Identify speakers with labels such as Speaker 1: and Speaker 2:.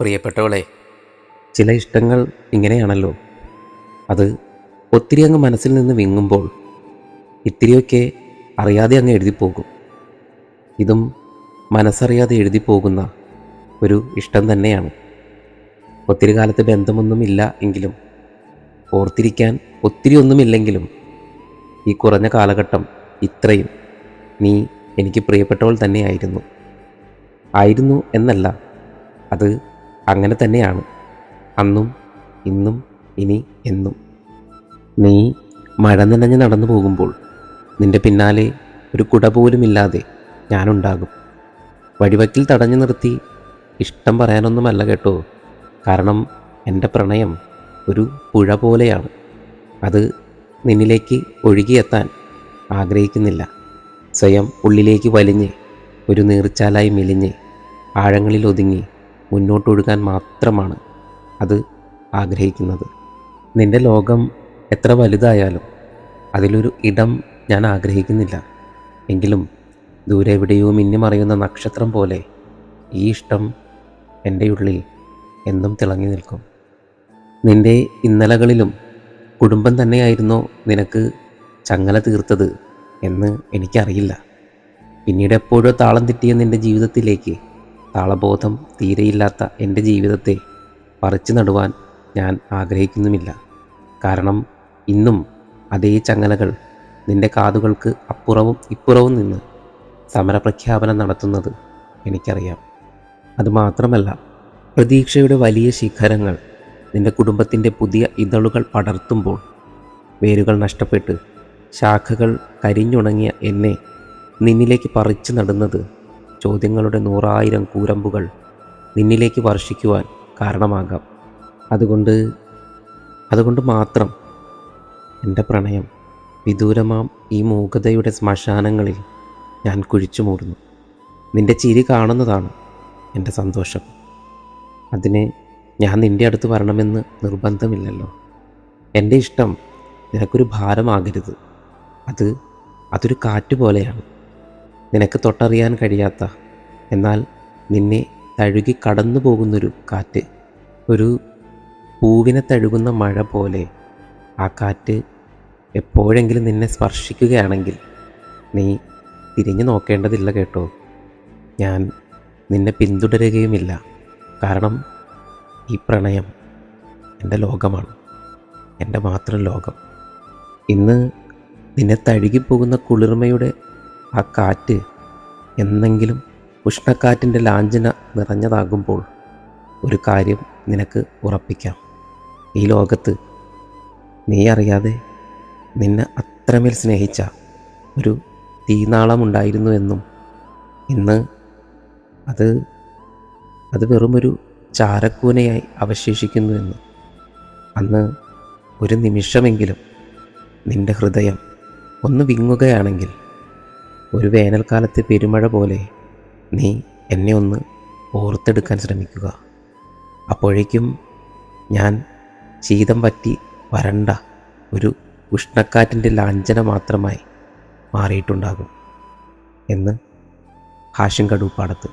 Speaker 1: പ്രിയപ്പെട്ടവളെ ചില ഇഷ്ടങ്ങൾ ഇങ്ങനെയാണല്ലോ. അത് ഒത്തിരി അങ്ങ് മനസ്സിൽ നിന്ന് വിങ്ങുമ്പോൾ ഇത്തിരിയൊക്കെ അറിയാതെ അങ്ങ് എഴുതിപ്പോകും. ഇതും മനസ്സറിയാതെ എഴുതി പോകുന്ന ഒരു ഇഷ്ടം തന്നെയാണ്. ഒത്തിരി കാലത്ത് ബന്ധമൊന്നുമില്ല എങ്കിലും ഓർത്തിരിക്കാൻ ഒത്തിരി ഒന്നുമില്ലെങ്കിലും ഈ കുറഞ്ഞ കാലഘട്ടം ഇത്രയും നീ എനിക്ക് പ്രിയപ്പെട്ടവൾ തന്നെയായിരുന്നു. ആയിരുന്നു എന്നല്ല അത് അങ്ങനെ തന്നെയാണ്. അന്നും ഇന്നും ഇനി എന്നും. നീ മഴ നനഞ്ഞ് നടന്നു പോകുമ്പോൾ നിന്റെ പിന്നാലെ ഒരു കുട പോലുമില്ലാതെ ഞാനുണ്ടാകും. വഴിവക്കിൽ തടഞ്ഞു നിർത്തി ഇഷ്ടം പറയാനൊന്നുമല്ല കേട്ടോ. കാരണം എന്റെ പ്രണയം ഒരു പുഴ പോലെയാണ്. അത് നിന്നിലേക്ക് ഒഴുകിയെത്താൻ ആഗ്രഹിക്കുന്നില്ല. സ്വയം ഉള്ളിലേക്ക് വലിഞ്ഞ് ഒരു നീർച്ചാലായി മെലിഞ്ഞ് ആഴങ്ങളിൽ ഒതുങ്ങി മുന്നോട്ടൊഴുകാൻ മാത്രമാണ് അത് ആഗ്രഹിക്കുന്നത്. നിന്റെ ലോകം എത്ര വലുതായാലും അതിലൊരു ഇടം ഞാൻ ആഗ്രഹിക്കുന്നില്ല. എങ്കിലും ദൂരെ എവിടെയോ മിന്നിമറിയുന്ന നക്ഷത്രം പോലെ ഈ ഇഷ്ടം എന്റെ ഉള്ളിൽ എന്നും തിളങ്ങി നിൽക്കും. നിന്റെ ഇന്നലകളിലും കുടുംബം തന്നെയായിരുന്നോ നിനക്ക് ചങ്ങല തീർത്തത് എന്ന് എനിക്കറിയില്ല. പിന്നീട് എപ്പോഴോ താളം തെറ്റിയ നിന്റെ ജീവിതത്തിലേക്ക് താളബോധം തീരെയില്ലാത്ത എന്റെ ജീവിതത്തെ പറിച്ചു നടുവാൻ ഞാൻ ആഗ്രഹിക്കുന്നുമില്ല. കാരണം ഇന്നും അതേ ചങ്ങലകൾ നിന്റെ കാതുകൾക്ക് അപ്പുറവും ഇപ്പുറവും നിന്ന് സമരപ്രഖ്യാപനം നടത്തുന്നത് എനിക്കറിയാം. അതുമാത്രമല്ല പ്രതീക്ഷയുടെ വലിയ ശിഖരങ്ങൾ നിന്റെ കുടുംബത്തിന്റെ പുതിയ ഇതളുകൾ പടർത്തുമ്പോൾ വേരുകൾ നഷ്ടപ്പെട്ട് ശാഖകൾ കരിഞ്ഞുണങ്ങിയ എന്നെ നിന്നിലേക്ക് പറിച്ചു നടുന്നത് ചോദ്യങ്ങളുടെ നൂറായിരം കൂരമ്പുകൾ നിന്നിലേക്ക് വർഷിക്കുവാൻ കാരണമാകാം. അതുകൊണ്ട് അതുകൊണ്ട് മാത്രം എന്റെ പ്രണയം വിദൂരമാം ഈ മൂകതയുടെ ശ്മശാനങ്ങളിൽ ഞാൻ കുഴിച്ചു മൂടുന്നു. നിന്റെ ചിരി കാണുന്നതാണ് എന്റെ സന്തോഷം. അതിനെ ഞാൻ നിന്റെ അടുത്ത് വരണമെന്ന് നിർബന്ധമില്ലല്ലോ. എന്റെ ഇഷ്ടം നിനക്കൊരു ഭാരമാകരുത്. അത് അതൊരു കാറ്റ് പോലെയാണ് നിനക്ക് തൊട്ടറിയാൻ കഴിയാത്ത. എന്നാൽ നിന്നെ തഴുകി കടന്നു പോകുന്നൊരു കാറ്റ് ഒരു പൂവിനെ തഴുകുന്ന മഴ പോലെ ആ കാറ്റ് എപ്പോഴെങ്കിലും നിന്നെ സ്പർശിക്കുകയാണെങ്കിൽ നീ തിരിഞ്ഞു നോക്കേണ്ടതില്ല കേട്ടോ. ഞാൻ നിന്നെ പിന്തുടരുകയുമില്ല. കാരണം ഈ പ്രണയം എന്റെ ലോകമാണ്. എന്റെ മാത്രം ലോകം. ഇന്ന് നിന്നെ തഴുകിപ്പോകുന്ന കുളിർമയുടെ ആ കാറ്റ് എന്നെങ്കിലും ഉഷ്ണക്കാറ്റിന്റെ ലാഞ്ചന നിറഞ്ഞതാകുമ്പോൾ ഒരു കാര്യം നിനക്ക് ഉറപ്പിക്കാം. ഈ ലോകത്ത് നീ അറിയാതെ നിന്നെ അത്രമേൽ സ്നേഹിച്ച ഒരു തീനാളമുണ്ടായിരുന്നു എന്നും ഇന്ന് അത് അത് വെറുമൊരു ചാരക്കൂനയായി അവശേഷിക്കുന്നു എന്നും അന്ന് ഒരു നിമിഷമെങ്കിലും നിന്റെ ഹൃദയം ഒന്ന് വിങ്ങുകയാണെങ്കിൽ ഒരു വേനൽക്കാലത്തെ പെരുമഴ പോലെ നീ എന്നെ ഒന്ന് ഓർത്തെടുക്കാൻ ശ്രമിക്കുക. അപ്പോഴേക്കും ഞാൻ ശീതം പറ്റി വരണ്ട ഒരു ഉഷ്ണക്കാറ്റിന്റെ ലാഞ്ചന മാത്രമായി മാറിയിട്ടുണ്ടാകും എന്ന് ഹാഷിം കടൂപ്പാടത്ത്